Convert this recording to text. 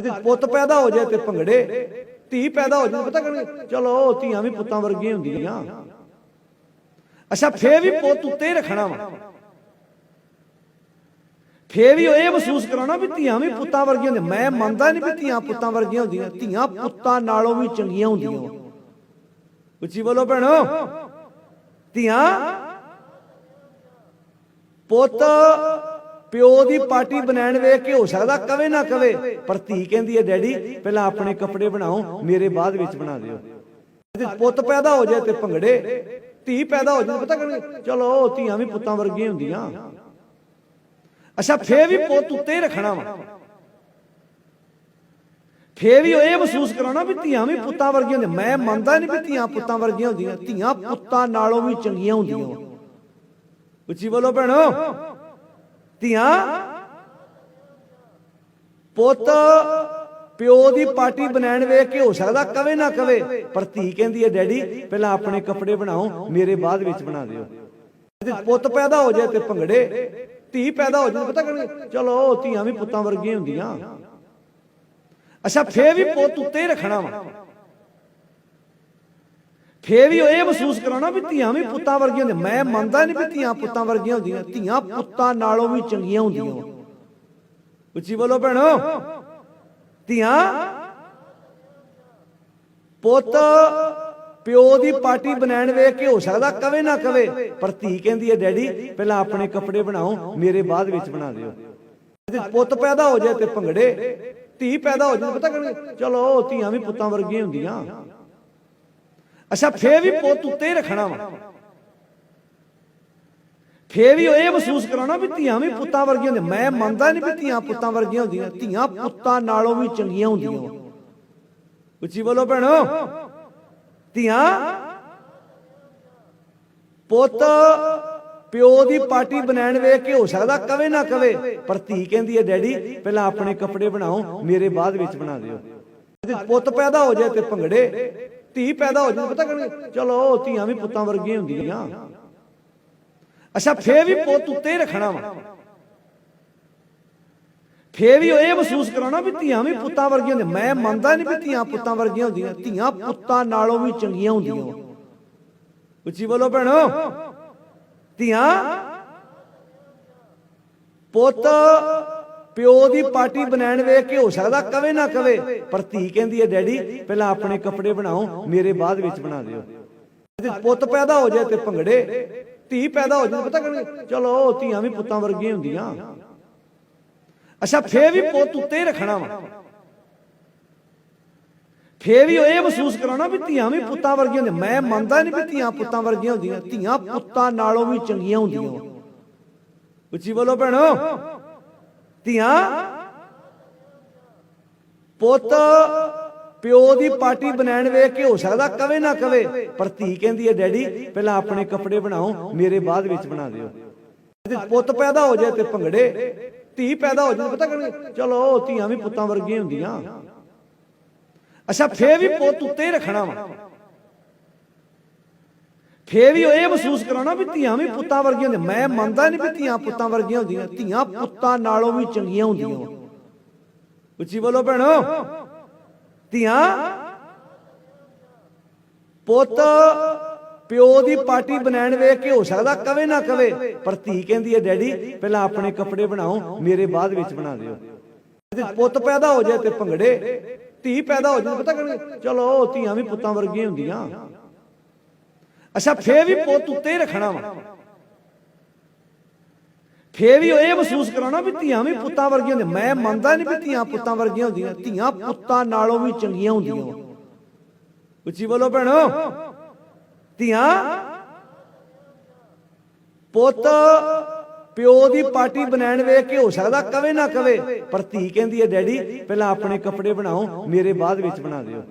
ਤੇ ਪੁੱਤ ਪੈਦਾ ਹੋ ਜਾਏ ਤੇ ਭੰਗੜੇ, ਧੀ ਪੈਦਾ ਹੋ ਜਾਏ ਪਤਾ ਕਰਨੀ ਚਲੋ, ਧੀਆਂ ਵੀ ਪੁੱਤਾਂ ਵਰਗੀਆਂ ਹੁੰਦੀਆਂ। ਅੱਛਾ, ਫੇਰ ਵੀ ਪੁੱਤ ਉੱਤੇ ਹੀ ਰੱਖਣਾ ਵਾ। ਫੇਰ ਵੀ ਇਹ ਮਹਿਸੂਸ ਕਰਾਉਣਾ ਵੀ ਧੀਆਂ ਵੀ ਪੁੱਤਾਂ ਵਰਗੀਆਂ ਹੁੰਦੀਆਂ। ਮੈਂ ਮੰਨਦਾ ਨਹੀਂ ਵੀ ਧੀਆਂ ਪੁੱਤਾਂ ਵਰਗੀਆਂ ਹੁੰਦੀਆਂ। ਧੀਆਂ ਪੁੱਤਾਂ ਨਾਲੋਂ ਵੀ ਚੰਗੀਆਂ ਹੁੰਦੀਆਂ ਉੱਚੀ ਬੋਲੋ ਭੈਣੋ। ਧੀਆਂ, ਪੁੱਤ ਪਿਓ ਦੀ ਪਾਰਟੀ ਬਣਾਣ ਵੇਖ ਕੇ ਹੋ ਸਕਦਾ ਕਵੇ ਨਾ ਕਵੇ, ਪਰ ਧੀ ਕਹਿੰਦੀ ਹੈ, ਡੈਡੀ, ਪਹਿਲਾਂ ਆਪਣੇ ਕੱਪੜੇ ਬਣਾਓ, ਮੇਰੇ ਬਾਅਦ ਵਿੱਚ ਬਣਾ ਦਿਓ। ਤੇ ਪੁੱਤ ਪੈਦਾ ਹੋ ਜਾਏ ਤੇ ਭੰਗੜੇ, ਧੀ ਪੈਦਾ ਹੋ ਜਾਏ ਪਤਾ ਕਰਨੀ ਚਲੋ, ਧੀਆਂ ਵੀ ਪੁੱਤਾਂ ਵਰਗੀਆਂ ਹੁੰਦੀਆਂ। ਅੱਛਾ, ਫੇਰ ਵੀ ਪੁੱਤ ਉੱਤੇ ਹੀ ਰੱਖਣਾ ਵਾ। ਫੇਰ ਵੀ ਇਹ ਮਹਿਸੂਸ ਕਰਾਉਣਾ ਵੀ ਧੀਆਂ ਵੀ ਪੁੱਤਾਂ ਵਰਗੀਆਂ ਹੁੰਦੀਆਂ। ਮੈਂ ਮੰਨਦਾ ਨਹੀਂ ਵੀ ਧੀਆਂ ਪੁੱਤਾਂ ਵਰਗੀਆਂ ਹੁੰਦੀਆਂ। ਧੀਆਂ ਪੁੱਤਾਂ ਨਾਲੋਂ ਵੀ ਚੰਗੀਆਂ ਹੁੰਦੀਆਂ। ਉੱਚੀ ਬੋਲੋ ਭੈਣੋ। ਧੀਆਂ ਪੁੱਤ, ਪਿਓ ਦੀ ਪਾਰਟੀ ਬਣਾਣ ਵੇਖ ਕੇ ਹੋ ਸਕਦਾ ਕਵੇ ਨਾ ਕਵੇ, ਪਰ ਧੀ ਕਹਿੰਦੀ ਹੈ, ਡੈਡੀ, ਪਹਿਲਾਂ ਆਪਣੇ ਕੱਪੜੇ ਬਣਾਓ, ਮੇਰੇ ਬਾਅਦ ਵਿੱਚ ਬਣਾ ਦਿਓ। ਤੇ ਪੁੱਤ ਪੈਦਾ ਹੋ ਜਾਏ ਤੇ ਭੰਗੜੇ, ਧੀ ਪੈਦਾ ਹੋ ਜਾਏ, ਪਤਾ ਕਰਨੀ ਚਲੋ, ਧੀਆਂ ਵੀ ਪੁੱਤਾਂ ਵਰਗੀਆਂ ਹੁੰਦੀਆਂ। ਅੱਛਾ, ਫੇਰ ਵੀ ਪੁੱਤ ਉੱਤੇ ਹੀ ਰੱਖਣਾ ਵਾ। ਫੇਰ ਵੀ ਇਹ ਮਹਿਸੂਸ ਕਰਾਉਣਾ ਵੀ ਧੀਆਂ ਵੀ ਪੁੱਤਾਂ ਵਰਗੀਆਂ ਹੁੰਦੀਆਂ। ਮੈਂ ਮੰਨਦਾ ਨਹੀਂ ਵੀ ਧੀਆਂ ਪੁੱਤਾਂ ਵਰਗੀਆਂ ਹੁੰਦੀਆਂ। ਧੀਆਂ ਪੁੱਤਾਂ ਨਾਲੋਂ ਵੀ ਚੰਗੀਆਂ ਹੁੰਦੀਆਂ। ਉੱਚੀ ਬੋਲੋ ਭੈਣੋ। ਧੀਆਂ, ਪੁੱਤ ਪਿਓ ਦੀ ਪਾਰਟੀ ਬਣਾਣ ਵੇਖ ਕੇ ਹੋ ਸਕਦਾ ਕਵੇ ਨਾ ਕਵੇ। ਪਰ ਧੀ ਕਹਿੰਦੀ ਹੈ, ਡੈਡੀ, ਪਹਿਲਾਂ ਆਪਣੇ ਕੱਪੜੇ ਬਣਾਓ, ਮੇਰੇ ਬਾਅਦ ਵਿੱਚ ਬਣਾ ਦਿਓ। ਤੇ ਪੁੱਤ ਪੈਦਾ ਹੋ ਜਾਏ ਤੇ ਭੰਗੜੇ, ਧੀ ਪੈਦਾ ਹੋ ਜਾਏ, ਪਤਾ ਕਰਨੀ ਚਲੋ, ਧੀਆਂ ਵੀ ਪੁੱਤਾਂ ਵਰਗੀਆਂ ਹੁੰਦੀਆਂ। ਅੱਛਾ ਫੇਰ ਵੀ ਪੁੱਤ ਉੱਤੇ ਹੀ ਰੱਖਣਾ ਵਾ। ਫੇਰ ਵੀ ਇਹ ਮਹਿਸੂਸ ਕਰਾਉਣਾ ਵੀ ਧੀਆਂ ਵੀ ਪੁੱਤਾਂ ਵਰਗੀਆਂ ਹੁੰਦੀਆਂ। ਮੈਂ ਮੰਨਦਾ ਨਹੀਂ ਵੀ ਧੀਆਂ ਪੁੱਤਾਂ ਵਰਗੀਆਂ ਹੁੰਦੀਆਂ। ਧੀਆਂ ਪੁੱਤਾਂ ਨਾਲੋਂ ਵੀ ਚੰਗੀਆਂ ਹੁੰਦੀਆਂ। ਉੱਚੀ ਬੋਲੋ ਭੈਣੋ। ਧੀਆਂ ਪੁੱਤ ਪਿਓ ਦੀ ਪਾਰਟੀ ਬਣਾਣ ਵੇਖ ਕੇ ਹੋ ਸਕਦਾ ਕਵੇ ਨਾ ਕਵੇ। ਪਰ ਧੀ ਕਹਿੰਦੀ ਹੈ ਡੈਡੀ ਪਹਿਲਾਂ ਆਪਣੇ ਕੱਪੜੇ ਬਣਾਓ ਮੇਰੇ ਬਾਅਦ ਵਿੱਚ ਬਣਾ ਦਿਓ। ਪੁੱਤ ਪੈਦਾ ਹੋ ਜਾਏ ਤੇ ਭੰਗੜੇ ਧੀ ਪੈਦਾ ਹੋ ਜਾਏ ਪਤਾ ਕਰਨੀ ਚਲੋ, ਧੀਆਂ ਵੀ ਪੁੱਤਾਂ ਵਰਗੀਆਂ ਹੁੰਦੀਆਂ। ਅੱਛਾ, ਫੇਰ ਵੀ ਪੁੱਤ ਉੱਤੇ ਹੀ ਰੱਖਣਾ ਵਾ। ਫੇਰ ਵੀ ਇਹ ਮਹਿਸੂਸ ਕਰਾਉਣਾ ਵੀ ਧੀਆਂ ਵੀ ਪੁੱਤਾਂ ਵਰਗੀਆਂ ਹੁੰਦੀਆਂ। ਮੈਂ ਮੰਨਦਾ ਨਹੀਂ ਵੀ ਧੀਆਂ ਪੁੱਤਾਂ ਵਰਗੀਆਂ ਹੁੰਦੀਆਂ। ਧੀਆਂ ਪੁੱਤਾਂ ਨਾਲੋਂ ਵੀ ਚੰਗੀਆਂ ਹੁੰਦੀਆਂ। ਵਾਂ। ਉੱਚੀ ਬੋਲੋ ਭੈਣੋ। ਧੀਆਂ ਪੁੱਤ ਪਿਓ ਦੀ ਪਾਰਟੀ ਬਣਾਣ ਵੇਖ ਕੇ ਹੋ ਸਕਦਾ ਕਵੇ ਨਾ ਕਵੇ। ਪਰ ਧੀ ਕਹਿੰਦੀ ਹੈ, ਡੈਡੀ, ਪਹਿਲਾਂ ਆਪਣੇ ਕੱਪੜੇ ਬਣਾਓ, ਮੇਰੇ ਬਾਅਦ ਵਿੱਚ ਬਣਾ ਦਿਓ। ਤੇ ਪੁੱਤ ਪੈਦਾ ਹੋ ਜਾਏ ਤੇ ਭੰਗੜੇ, ਧੀ ਪੈਦਾ ਹੋ ਜਾਏ, ਪਤਾ ਕਰਨੀ ਚਲੋ, ਧੀਆਂ ਵੀ ਪੁੱਤਾਂ ਵਰਗੀਆਂ ਹੁੰਦੀਆਂ। ਅੱਛਾ, ਫੇਰ ਵੀ ਪੁੱਤ ਉੱਤੇ ਹੀ ਰੱਖਣਾ ਵਾ। ਫੇਰ ਵੀ ਇਹ ਮਹਿਸੂਸ ਕਰਾਉਣਾ ਵੀ ਧੀਆਂ ਵੀ ਪੁੱਤਾਂ ਵਰਗੀਆਂ ਹੁੰਦੀਆਂ। ਮੈਂ ਮੰਨਦਾ ਨਹੀਂ ਵੀ ਧੀਆਂ ਪੁੱਤਾਂ ਵਰਗੀਆਂ ਹੁੰਦੀਆਂ। ਧੀਆਂ ਪੁੱਤਾਂ ਨਾਲੋਂ ਵੀ ਚੰਗੀਆਂ ਹੁੰਦੀਆਂ। ਵਾਂ। ਉੱਚੀ ਬੋਲੋ ਭੈਣੋ। ਧੀਆਂ, ਪੁੱਤ, ਪਿਓ ਦੀ ਪਾਰਟੀ ਬਣਾਣ ਵੇਖ ਕੇ ਹੋ ਸਕਦਾ ਕਵੇ ਨਾ ਕਵੇ, ਪਰ ਧੀ ਕਹਿੰਦੀ ਹੈ, ਡੈਡੀ, ਪਹਿਲਾਂ ਆਪਣੇ ਕੱਪੜੇ ਬਣਾਓ, ਮੇਰੇ ਬਾਅਦ ਵਿੱਚ ਬਣਾ ਦਿਓ। ਤੇ ਪੁੱਤ ਪੈਦਾ ਹੋ ਜਾਏ ਤੇ ਭੰਗੜੇ, ਧੀ ਪੈਦਾ ਹੋ ਜਾਏ ਪਤਾ ਕਰਨੀ ਚਲੋ, ਧੀਆਂ ਵੀ ਪੁੱਤਾਂ ਵਰਗੀਆਂ ਹੁੰਦੀਆਂ। ਅੱਛਾ, ਫੇਰ ਵੀ ਪੁੱਤ ਉੱਤੇ ਹੀ ਰੱਖਣਾ ਵਾ। ਫੇਰ ਵੀ ਇਹ ਮਹਿਸੂਸ ਕਰਾਉਣਾ ਵੀ ਧੀਆਂ ਵੀ ਪੁੱਤਾਂ ਵਰਗੀਆਂ ਹੁੰਦੀਆਂ। ਮੈਂ ਮੰਨਦਾ ਨਹੀਂ ਵੀ ਧੀਆਂ ਪੁੱਤਾਂ ਵਰਗੀਆਂ ਹੁੰਦੀਆਂ। ਧੀਆਂ ਪੁੱਤਾਂ ਨਾਲੋਂ ਵੀ ਚੰਗੀਆਂ ਹੁੰਦੀਆਂ ਉੱਚੀ ਬੋਲੋ ਭੈਣੋ। ਧੀਆਂ, ਪੁੱਤ ਪਿਓ ਦੀ ਪਾਰਟੀ ਬਣਾਣ ਵੇਖ ਕੇ ਹੋ ਸਕਦਾ ਕਵੇ ਨਾ ਕਵੇ। ਪਰ ਧੀ ਕਹਿੰਦੀ ਹੈ, ਡੈਡੀ, ਪਹਿਲਾਂ ਆਪਣੇ ਕੱਪੜੇ ਬਣਾਓ, ਮੇਰੇ ਬਾਅਦ ਵਿੱਚ ਬਣਾ ਦਿਓ। ਤੇ ਪੁੱਤ ਪੈਦਾ ਹੋ ਜਾਏ ਤੇ ਭੰਗੜੇ, ਧੀ ਪੈਦਾ ਹੋ ਜਾਏ, ਪਤਾ ਕਰਨੀ ਚਲੋ, ਧੀਆਂ ਵੀ ਪੁੱਤਾਂ ਵਰਗੀਆਂ ਹੁੰਦੀਆਂ। ਅੱਛਾ ਫੇਰ ਵੀ ਪੁੱਤ ਉੱਤੇ ਹੀ ਰੱਖਣਾ ਵਾ। ਫੇਰ ਵੀ ਇਹ ਮਹਿਸੂਸ ਕਰਾਉਣਾ ਵੀ ਧੀਆਂ ਵੀ ਪੁੱਤਾਂ ਵਰਗੀਆਂ ਹੁੰਦੀਆਂ। ਮੈਂ ਮੰਨਦਾ ਨਹੀਂ ਵੀ ਧੀਆਂ ਪੁੱਤਾਂ ਵਰਗੀਆਂ ਹੁੰਦੀਆਂ। ਧੀਆਂ ਪੁੱਤਾਂ ਨਾਲੋਂ ਵੀ ਚੰਗੀਆਂ ਹੁੰਦੀਆਂ। ਉੱਚੀ ਬੋਲੋ ਭੈਣੋ। ਧੀਆਂ ਪੁੱਤ ਪਿਓ ਦੀ ਪਾਰਟੀ ਬਣਾਣ ਵੇਖ ਕੇ ਹੋ ਸਕਦਾ ਕਵੇ ਨਾ ਕਵੇ ਪਰ ਧੀ ਕਹਿੰਦੀ ਹੈ ਡੈਡੀ ਪਹਿਲਾਂ ਆਪਣੇ ਕੱਪੜੇ ਬਣਾਓ ਮੇਰੇ ਬਾਅਦ ਵਿੱਚ ਬਣਾ ਦਿਓ।